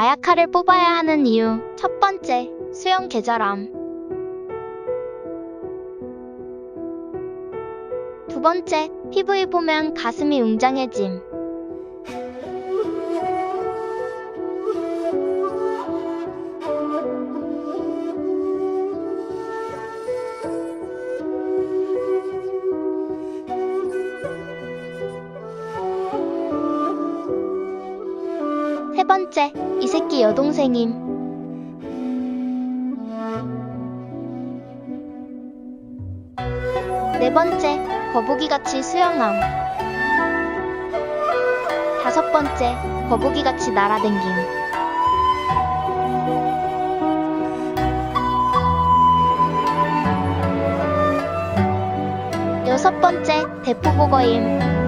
아야카를 뽑아야 하는 이유. 첫 번째, 수영 계절함. 두 번째, PV 보면 가슴이 웅장해짐. 번째, 이 새끼 여동생임. 네 번째, 거북이같이 수영함. 다섯 번째, 거북이같이 날아댕김. 여섯 번째, 대포보거임.